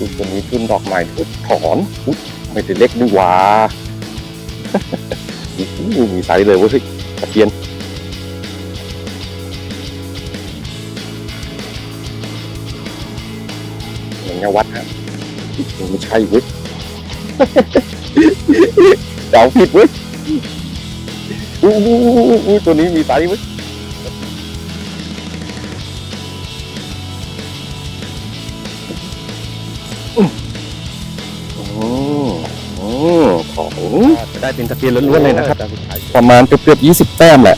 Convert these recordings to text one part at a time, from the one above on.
ทุนตัวนี้ทุนดอกใหม่ทุนถอนอุ๊ยไม่ได้เล็กนี่หว่ามีไซส์เลยเว้ยตะเพียนอย่างเงี้ยวัดฮะไม่ใช่เว้ยเดาผิดเว้ยอู้อู้อู้อู้อู้ตัวนี้มีไซส์เว้ย ได้เป็นตะเพียนล้วนๆเลยนะครับ ประมาณเกือบๆยี่สิบแต้มแหละ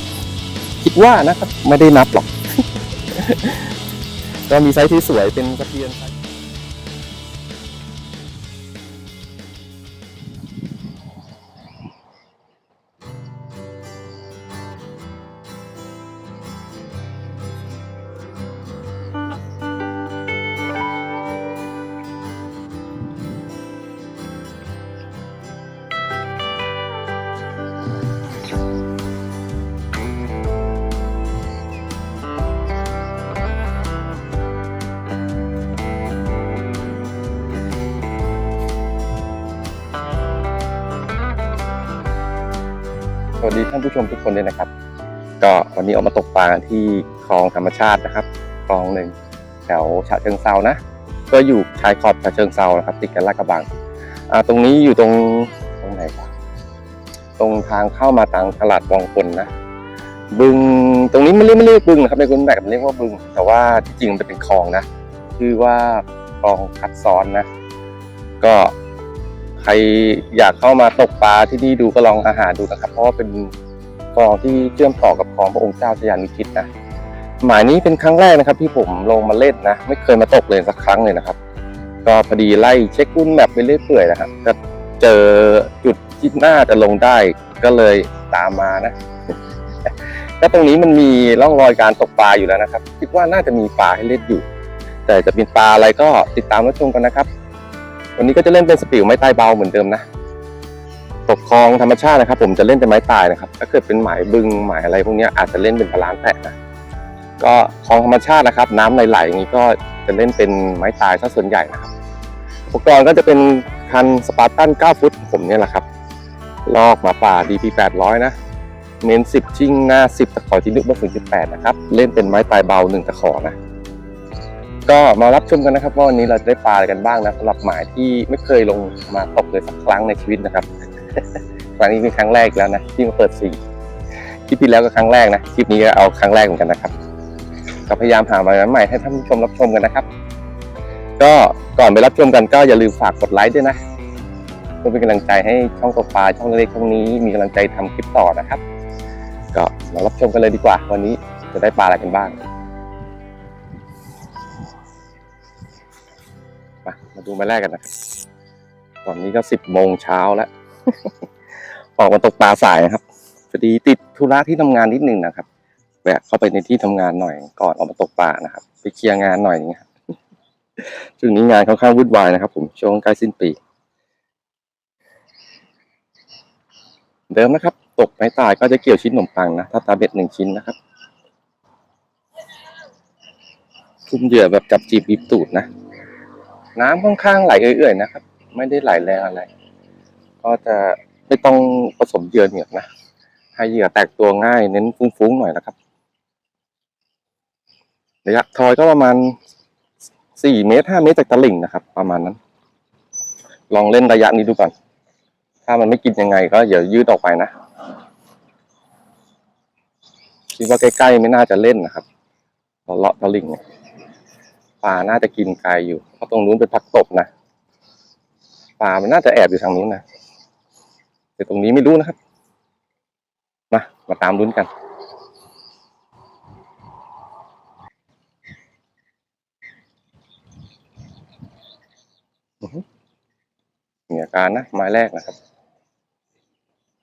คิดว่านะครับ ไม่ได้นับหรอก ก็มีไซส์ที่สวยเป็นตะเพียน ผู้ชมทุกคนเลยนะครับ ก็วันนี้ออกมาตกปลาที่คลองธรรมชาตินะครับคลองหนึ่งแถวฉะเชิงเซานะก็อยู่ชายขอบฉะเชิงเซานะครับ ติดกันลาดกระบังอ่าตรงนี้อยู่ตรงตรงไหนวะตรงทางเข้ามาทางตลาดวังพลนะบึงตรงนี้ไม่เรียกไม่เรียกบึงนะครับในคนแบบมันเรียกว่าบึง แต่ว่าที่จริงมันเป็นคลองนะชื่อว่าคลองคัดซ้อนนะ ก็ใครอยากเข้ามาตกปลาที่นี่ดูก็ลองอาหารดูนะครับ เพราะว่าเป็น คลองที่เชื่อมต่อกับคลองพระองค์เจ้าชยานุชิตนะหมายนี้เป็นครั้งแรกนะครับ ที่ผมลงมาเล่นนะ ไม่เคยมาตกเลยสักครั้งเลยนะครับ ก็พอดีไล่เช็ครุ่นแมปไปเรื่อยเปื่อยนะครับก็เจอจุดที่น่าจะลงได้ก็เลยตามมานะก็ตรงนี้มันมีร่องรอยการตกปลาอยู่แล้วนะครับ คิดว่าน่าจะมีปลาให้เล่นอยู่ แต่จะเป็นปลาอะไรก็ติดตามรับชมกันนะครับ วันนี้ก็จะเล่นเป็นสปิวไม้ตายเบาเหมือนเดิมนะ ตกคลองธรรมชาตินะครับ ผมจะเล่นเป็นไม้ตายนะครับ ถ้าเกิดเป็นหมายบึงหมายอะไรพวกนี้อาจจะเล่นเป็นพลานแตะนะก็คลองธรรมชาตินะครับ น้ำไหลๆอย่างนี้ก็จะเล่นเป็นไม้ตายซะส่วนใหญ่นะครับอุปกรณ์ก็จะเป็นคันสปาร์ตัน 9 ฟุตผมเนี่ยแหละครับ ลอกมาป่า DP 800 นะ เน้น 10 ชิ่งหน้า 10 ตะขอที่ลึกเบอร์0.8นะครับ เล่นเป็นไม้ตายเบา 1 ตะขอนะ ก็มารับชมกันนะครับว่าวันนี้เราจะได้ปลาอะไรกันบ้างนะสำหรับหมายที่ไม่เคยลงมาตกเลยสักครั้งในชีวิตนะครับ ครั้งนี้เป็นครั้งแรกแล้วนะที่มาเปิดสีคลิปที่แล้วก็ครั้งแรกนะคลิปนี้ก็เอาครั้งแรกเหมือนกันนะครับก็พยายามหามาใหม่ให้ท่านผู้ชมรับชมกันนะครับ ก็ก่อนไปรับชมกันก็อย่าลืมฝากกดไลค์ด้วยนะเพื่อเป็นกำลังใจให้ช่องตกปลาช่องเล็กช่องนี้มีกำลังใจทำคลิปต่อนะครับ ก็มารับชมกันเลยดีกว่า วันนี้จะได้ปลาอะไรกันบ้างมามาดูมาแรกกันนะตอนนี้ก็สิบโมงเช้าแล้ว ออกมาตกปลาสายนะครับพอดีติดธุระที่ทำงานนิดนึงนะครับแวะเข้าไปในที่ทำงานหน่อยก่อนออกมาตกปลานะครับ ไปเคลียร์งานหน่อยอย่างเงี้ยครับช่วงนี้งานค่อนข้างวุ่นวายนะครับ ผมช่วงใกล้สิ้นปี เดิมนะครับ ตกไม้ตายก็จะเกี่ยวชิ้นขนมปังนะถ้าตาเบ็ดหนึ่งชิ้นนะครับทุ่มเหยื่อแบบจับจีบบีบตูดนะน้ำค่อนข้างไหลเอื่อยๆนะครับ ไม่ได้ไหลแรงอะไร ก็จะไม่ต้องผสมเหยื่อเหนียวนะให้เหยื่อแตกตัวง่าย เน้นฟุ้งๆหน่อยนะครับระยะทอยก็ประมาณสี่เมตรห้าเมตรจากตลิ่งนะครับ ประมาณนั้น ลองเล่นระยะนี้ดูก่อน ถ้ามันไม่กินยังไง ก็อย่ายืดออกไปนะคิดว่าใกล้ๆไม่น่าจะเล่นนะครับเลาะตลิ่งเนี่ยปลาน่าจะกินไกลอยู่เพราะตรงนู้นเป็นพักตบนะปลามันน่าจะแอบอยู่ทางนู้นนะ แต่ตรงนี้ไม่รู้นะครับ มา มาตามลุ้นกันอื้อหือมีอาการนะไม้แรกนะครับ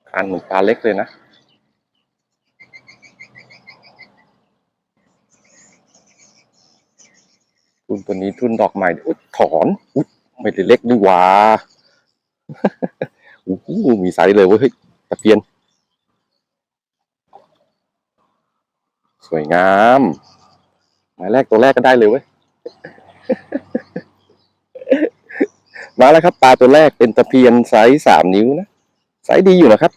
คานเหมือนปลาเล็กเลยนะทุนตัวนี้ทุนดอกใหม่อุ๊ยถอนอุ๊ยไม่ได้เล็กนี่หว่า อ้โหมีไซส์เลยเว้ยเฮ้ยตะเพียน สวยงามหมายแรกตัวแรกก็ได้เลยเว้ย มาแล้วครับ ปลาตัวแรกเป็นตะเพียนไซส์สามนิ้วนะไซส์ดีอยู่นะครับ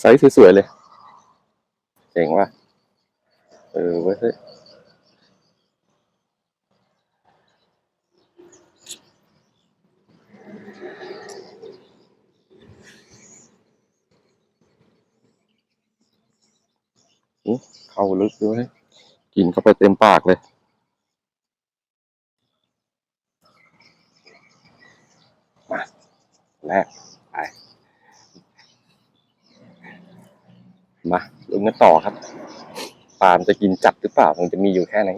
ไซส์สวยๆเลยเจ๋งว่ะเออเว้ย เข้าลึกด้วยกินเข้าไปเต็มปากเลย มาแรกไปมาลุ้นกันต่อครับปาล์มจะกินจับหรือเปล่าคงจะมีอยู่แค่ไหน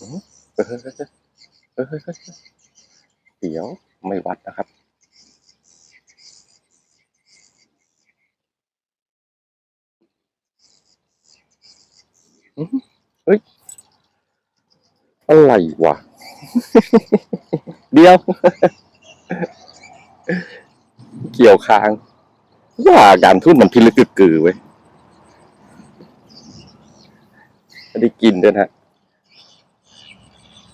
อื้อเฮ้ยเฮ้ยเฮ้ยเฮ้ยเฮ้ยเฮ้ยเดี๋ยวไม่วัดนะครับ เฮ้ย อะไรวะ เดียว เกี่ยวคางว่าการทุ่นมันพิลึกกึกกือเว้ยไม่ได้กินด้วยนะฮะ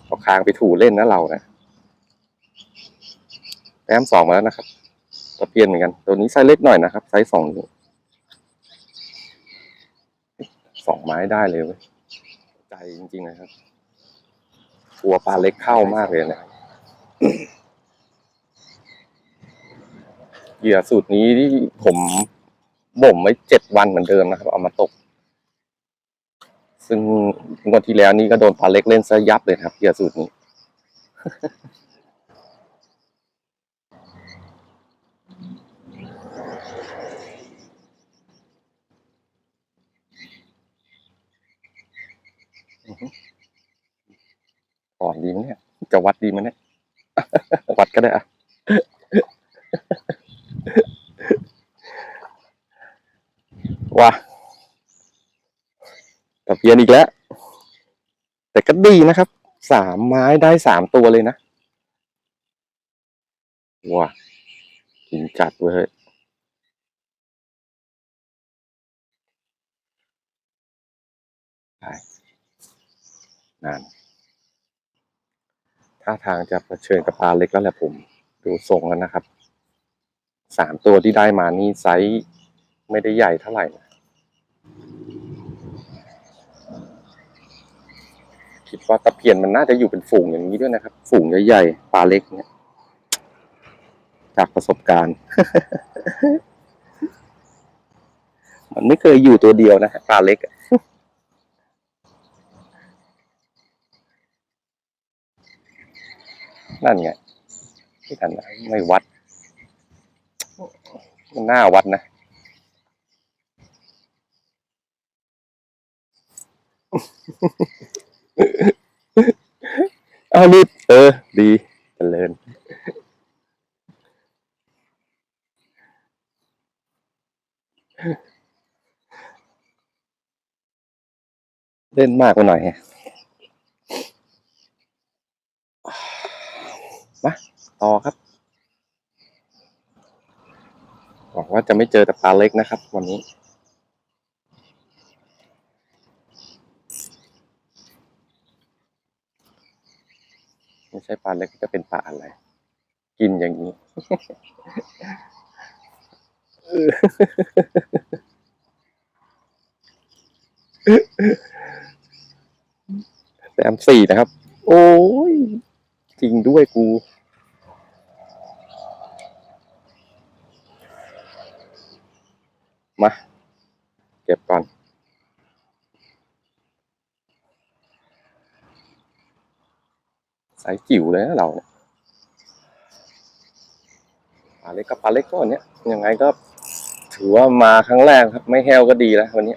เอาคางไปถูเล่นนะเรานะแต้มสองมาแล้วนะครับตะเพียนเหมือนกัน ตัวนี้ไซส์เล็กหน่อยนะครับ ไซส์สองนิ้วสองไม้ได้เลยเว้ยใจจริงๆนะครับ กลัวปลาเล็กเข้ามากเลยเนะเหยื่อสูตรนี้ที่ผมบ่มไว้เจ็ดวันเหมือนเดิมนะครับ เอามาตก ซึ่งงวดที่แล้วนี่ก็โดนปลาเล็กเล่นซะยับเลยครับเหยื่อสูตรนี้ อนดีไหมเนี่ย จะวัดดีไหมเนี่ย วัดก็ได้อะว้าตะเพียนอีกแล้ว แต่ก็ดีนะครับ สามไม้ได้สามตัวเลยนะ ว้ากินจัดเว้ยไปนาน ท่าทางจะเผชิญกับปลาเล็กแล้วแหละผม ดูทรงแล้วนะครับ สามตัวที่ได้มานี่ไซส์ไม่ได้ใหญ่เท่าไหร่นะคิดว่าตะเพียนมันน่าจะอยู่เป็นฝูงอย่างนี้ด้วยนะครับ ฝูงใหญ่ๆปลาเล็กเนี่ย จากประสบการณ์ มันไม่เคยอยู่ตัวเดียวนะฮะปลาเล็กอะ นั่นไงที่ทันนะไม่วัด มันน่าวัดนะเอานี่เออ ดีเจริญเล่นมากไปหน่อยฮะ มาต่อครับหวังว่าจะไม่เจอแต่ปลาเล็กนะครับ วันนี้ ไม่ใช่ปลาเล็กจะเป็นปลาอะไร กินอย่างนี้ แต้มสี่นะครับ โอ้ย จริงด้วยกู มา เก็บก่อนสายจิ๋วเลยนะเราเนี่ยปลาเล็กกับปลาเล็กก็เนี้ยยังไงก็ ถือว่ามาครั้งแรกครับ ไม่แห้วก็ดีแล้ววันนี้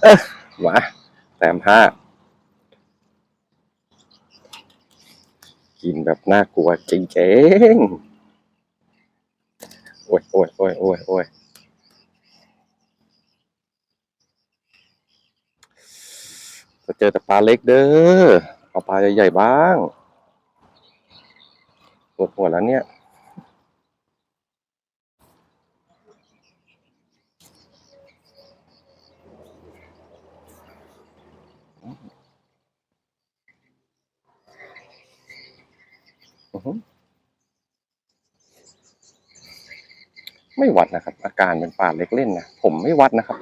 เอ้อมาแต้มห้ากินแบบน่ากลัวจริงๆ โอ้ยโอ้ยโอ้ยโอ้ยโอ้ยจะเจอแต่ปลาเล็กเด้อ เอาปลาใหญ่ๆบ้าง ปวดหัวแล้วเนี่ย ไม่วัดนะครับ อาการเป็นปลาเล็กเล่นนะผมไม่วัดนะครับ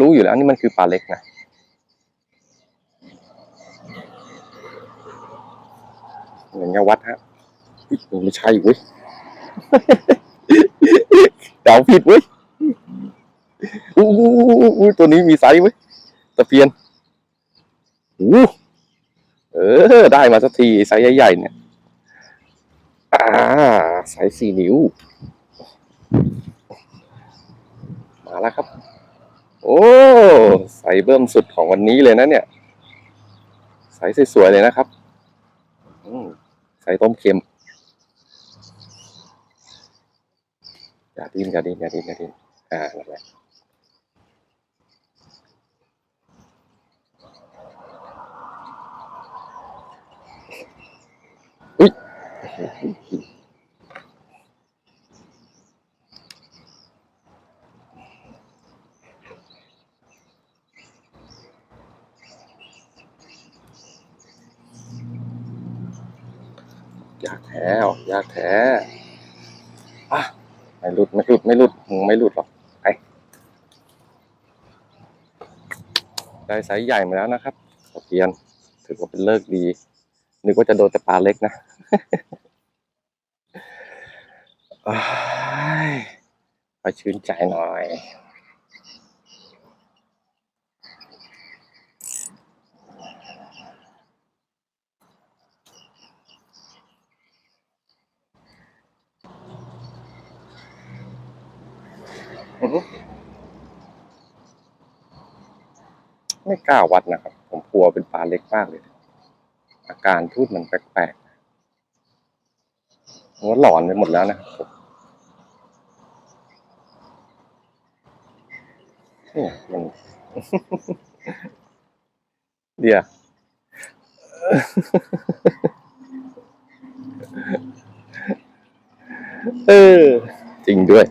รู้อยู่แล้วนี่มันคือปลาเล็กนะอย่างเงี้ยวัดฮะไม่ใช่เว้ยเดาผิดเว้ยอู้อู้ตัวนี้มีไซส์เว้ยตะเพียนอู้เออ ได้มาสักทีไซส์ใหญ่ๆเนี่ย อ่าสายสี่นิ้ว มาแล้วครับ โอ้ใส่เบิ่มสุดของวันนี้เลยนะเนี่ย ใส่สวยๆเลยนะครับใส่ต้มเค็มอย่าดิ้นอย่าดิ้นอย่าดิ้นอย่าดิ้นอ่านั่นแหละอุ้ย ยากแท้ออกยากแท้อะไม่หลุดไม่หลุดไม่หลุดมึงไม่หลุดหรอกไปได้ไซส์ใหญ่มาแล้วนะครับตะเพียน ถือว่าเป็นเลิกดี นึกว่าจะโดนแต่ปลาเล็กนะอ้ายขอชื่นใจหน่อย ไม่กล้าวัดนะครับ ผมกลัวเป็นปลาเล็กมากเลย อาการพูดมันแปลกๆผมว่าหลอนไปหมดแล้วนะครับเนี่ยมันเดี๋ยวเออจริงด้วย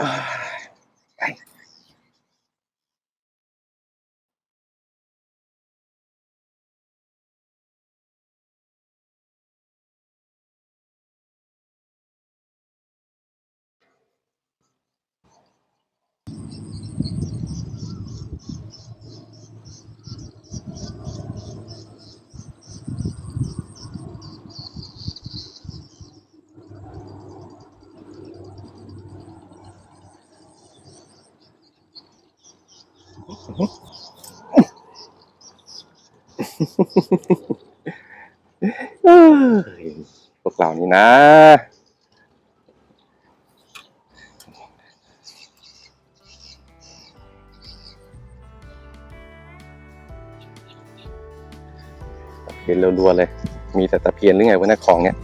อ่ พวกเรานี่นะตะเพียนรัวๆเลย มีแต่ตะเพียนหรือไงวะเนะของเนี้ย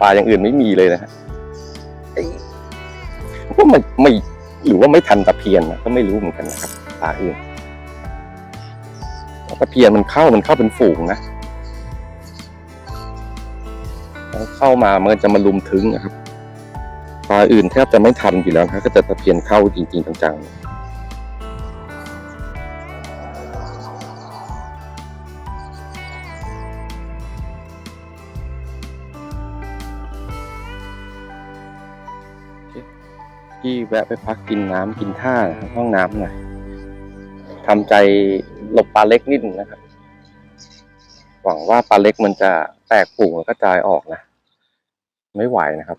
ปลาอย่างอื่นไม่มีเลยนะฮะเอ้ยว่ามันไม่หรือว่าไม่ทันตะเพียนนะก็ไม่รู้เหมือนกันนะครับปลาอื่น ตะเพียนมันเข้ามันเข้าเป็นฝูงนะเข้ามามันจะมาลุมถึงนะครับปลาอื่นแทบจะไม่ทันอยู่แล้วครับก็จะตะเพียนเข้าจริง ๆจังๆที่แวะไปพักกินน้ำกินท่าห้องน้ำหน่อยทำใจ หลบปลาเล็กนิดนึงนะครับ หวังว่าปลาเล็กมันจะแตกปุ่งแล้วก็จายออกนะ ไม่ไหวนะครับ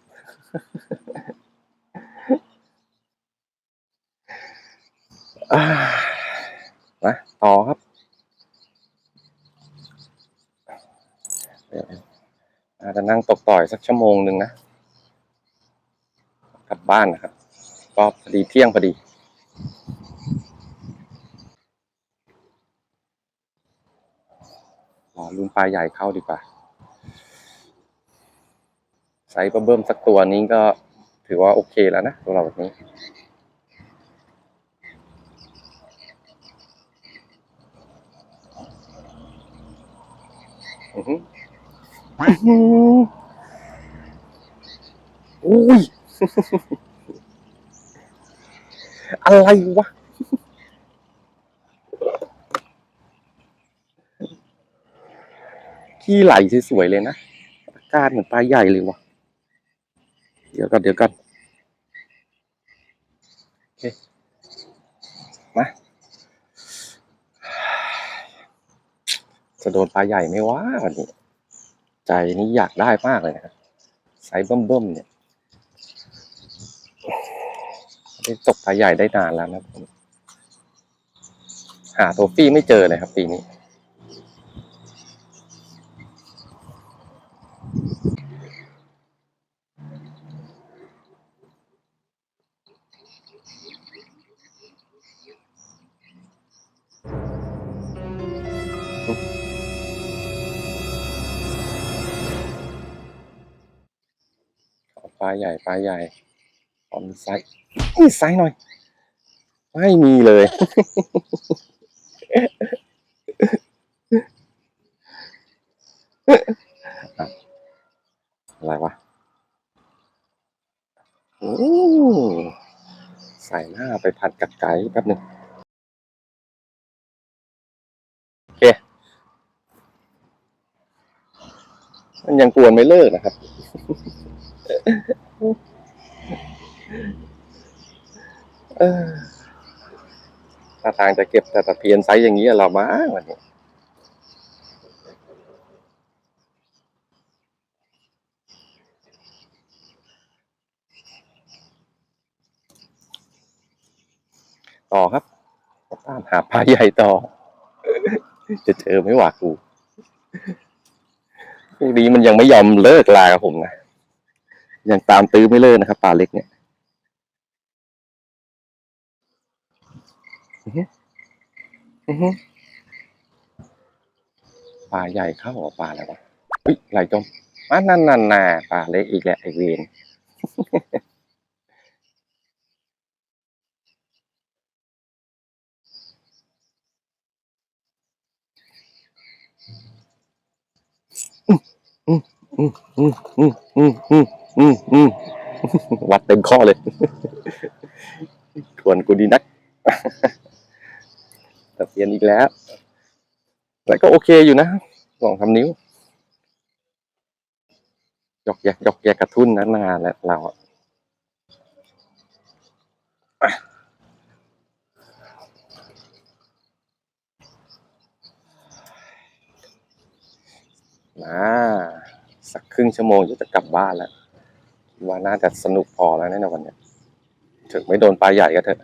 นะต่อครับอาจจะนั่งตกต่อยสักชั่วโมงหนึ่งนะ กลับบ้านนะครับ ก็พอดีเที่ยงพอดี รอลุ้นปลาใหญ่เข้าดีกว่าไซส์เบิ่มๆสักตัวนี้ก็ถือว่าโอเคแล้วนะตัวเราแบบนี้อือหืออื้อหืออุ้ย อะไรวะ ขี้ไหลสวยๆเลยนะอากาศเหมือนปลาใหญ่เลยวะเดี๋ยวกันเดี๋ยวกันโอเคมาจะโดนปลาใหญ่ไหมวะวันนี้ ใจนี้อยากได้มากเลยนะครับไซส์เบิ่มๆเนี่ยไม่ได้ตกปลาใหญ่ได้นานแล้วนะผมหาโทฟี่ไม่เจอเลยครับปีนี้ ปลาใหญ่ปลาใหญ่ขอมีไซส์มีไซส์หน่อย ไม่มีเลย อะไรวะโอ้ใส่หน้าไปผัดกับไก่แป๊บหนึ่งโอเค มันยังกวนไม่เลิกนะครับ เออถ้าทางจะเก็บแต่ตะเพียนไซส์อย่างนี้อะเรามาวันนี้ต่อครับตามหาปลาใหญ่ต่อ จะเจอไหม่หวากูพวกนี้มันยังไม่ยอมเลิกลากับผมนะ ยังตามตื้อไม่เลิกนะครับปลาเล็กเนี่ยปลาใหญ่เข้าเหรอปลาอะไรวะอุ้ยไหลจมอะนั่นนั่นน่ะปลาเล็กอีกแหล้วไอเวนอืมอืมอืมอืมอืมอืม อืมอืมวัดเต็มข้อเลยทวนกูดีนักแต่เปลี่ยนอีกแล้ว แต่ก็โอเคอยู่นะลองทำนิ้วยกแยกยกแยกกระทุนนะนานแล้วเราอะอะมาสักครึ่งชั่วโมงจะกลับบ้านแล้ว ว่าน่าจะสนุกพอแล้วแน่นอนวันเนี้ยถึงไม่โดนปลาใหญ่ก็เถอะ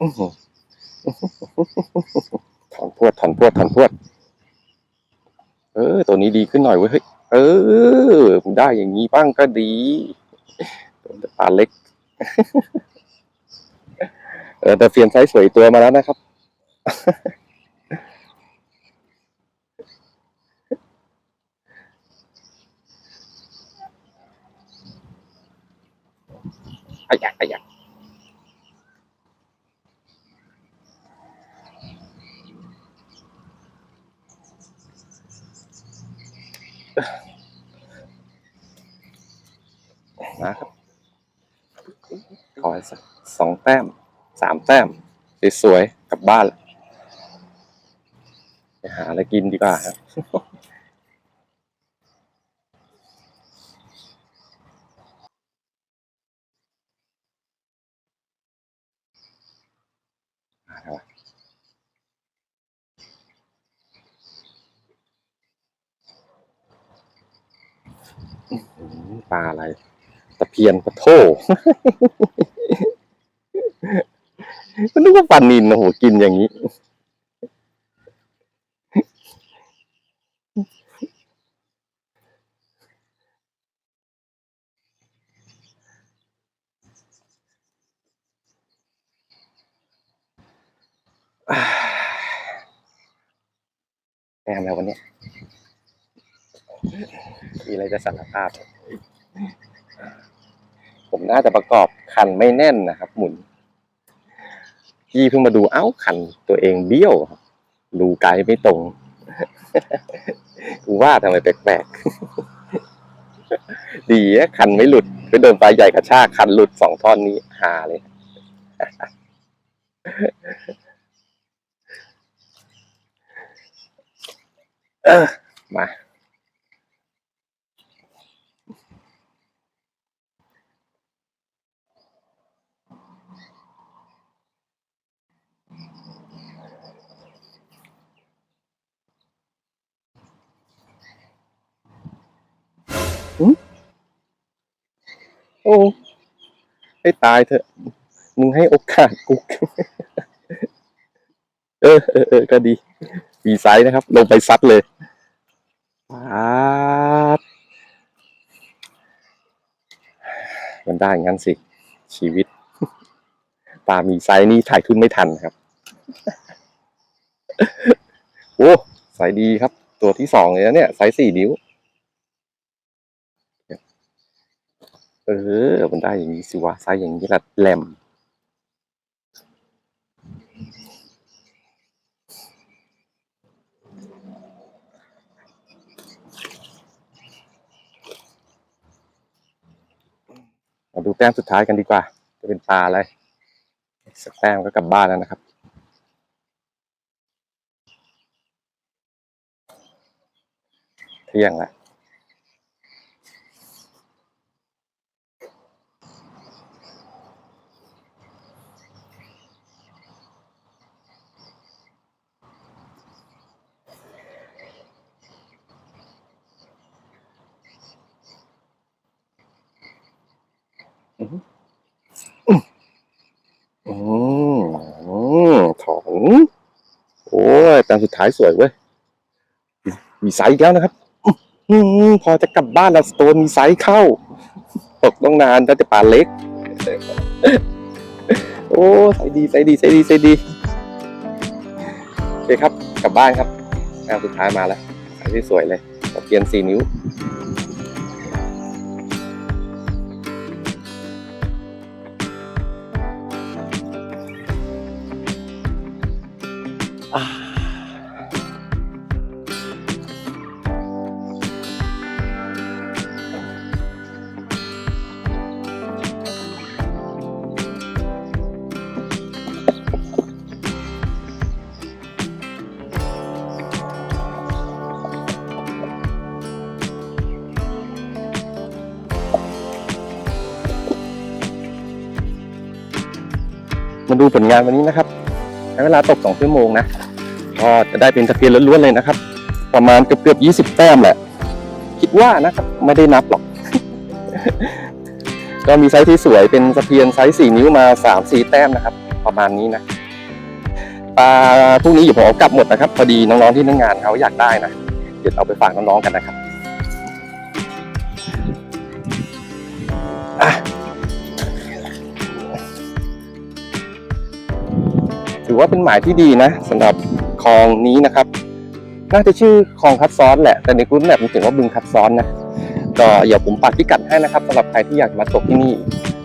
อื้อหือถอนพวดถอนพวดถอนพวด เออ ตัวนี้ดีขึ้นหน่อยเว้ยเฮ้ยเออได้อย่างนี้บ้างก็ดีโดนแต่ปลาเล็กเออแต่เฟียนไซส์สวยตัวมาแล้วนะครับอายะ นะครับขอสักสองแต้มสามแต้มสวยๆกลับบ้านไปหาอะไรกินดีกว่าครับ พียนปะโถก็นึกว่าปลานินโอ้โหกินอย่างนี้แอมแล้ววันนี้มีอะไรจะสารภาพ น่าจะประกอบคันไม่แน่นนะครับ หมุนพี่เพิ่งมาดูเอ้าคันตัวเองเบี้ยวครับดูไกลไม่ตรงกูว่าทำไมแปลกๆดีคันไม่หลุดไปโดนปลายใหญ่กระชากคันหลุดสองท่อนนี้หาเลยมา โอ้ให้ตายเถอะ มึงให้โอกาสกูเออเออเออก็ดีมีไซส์นะครับ ลงไปซัดเลยปาดมันได้งั้นสิ ชีวิตปลามีไซส์นี่ถ่ายทุนไม่ทันครับ โอ้ไซส์ดีครับ ตัวที่สองเลยนะเนี่ย ไซส์สี่นิ้ว เออ มันได้อย่างนี้สิวะไซส์อย่างนี้แหละแหลมมาดูแต้มสุดท้ายกันดีกว่า จะเป็นปลาอะไร สักแต้มก็กลับบ้านแล้วนะครับ เที่ยงแล้ว อืมอืมถอนโอ้ย แปลงสุดท้ายสวยเว้ย มีไซส์อีกแล้วนะครับอพอจะกลับบ้านแล้วสโตนมีไซส์เข้า ตกต้องนานแต่ปลาเล็ก โอ้ไซส์ดีไซส์ดีไซส์ดีไซส์ดีโอเคครับ กลับบ้านครับแปลสุดท้ายมาแล้วไซส์ที่สวยเลยเปลี่ยนสี่นิ้ว มาดูผลงานวันนี้นะครับใช้เวลาตกสองชั่วโมงนะก็จะได้เป็นตะเพียนล้วนๆเลยนะครับ ประมาณเกือบเกือบยี่สิบแต้มแหละ คิดว่านะครับ ไม่ได้นับหรอก ก็มีไซส์ที่สวยเป็นตะเพียนไซส์สี่นิ้วมาสามสี่แต้มนะครับ ประมาณนี้นะปลาพวกนี้อยู่ผมเอากลับหมดนะครับ พอดีน้องๆที่ในงานเขาอยากได้นะ เดี๋ยวเอาไปฝากน้องๆกันนะครับ อว่าเป็นหมายที่ดีนะสำหรับคลองนี้นะครับ น่าจะชื่อคลองคัดซ้อนแหละ แต่ในกรุ๊ปแมปมันเขียนว่าบึงคัดซ้อนนะก็เดี๋ยวผมปักพิกัดให้นะครับสำหรับใครที่อยากมาตกที่นี่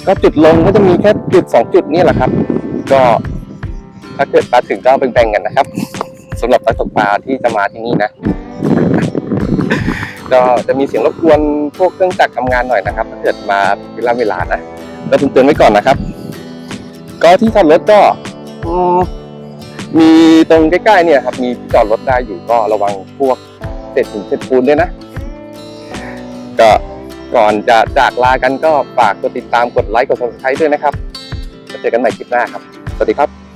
ก็จุดลงก็จะมีแค่จุดสองจุดนี่แหละครับ ก็ถ้าเกิดมาถึงก็แบ่งๆกันนะครับสำหรับนักตกปลาที่จะมาที่นี่นะ ก็จะมีเสียงรบกวนพวกเครื่องจักรทำงานหน่อยนะครับ ถ้าเกิดมาเวลาเวลานะก็เตือนไว้ก่อนนะครับ ก็ที่จอดรถก็ มีตรงใกล้ๆเนี่ยครับมีที่จอดรถได้อยู่ก็ระวังพวกเศษหินเศษปูนด้วยนะ ก็ก่อนจะจากลากันก็ฝากกดติดตามกดไลค์กดซับสไครต์ด้วยนะครับแล้วเจอกันใหม่คลิปหน้าครับ สวัสดีครับ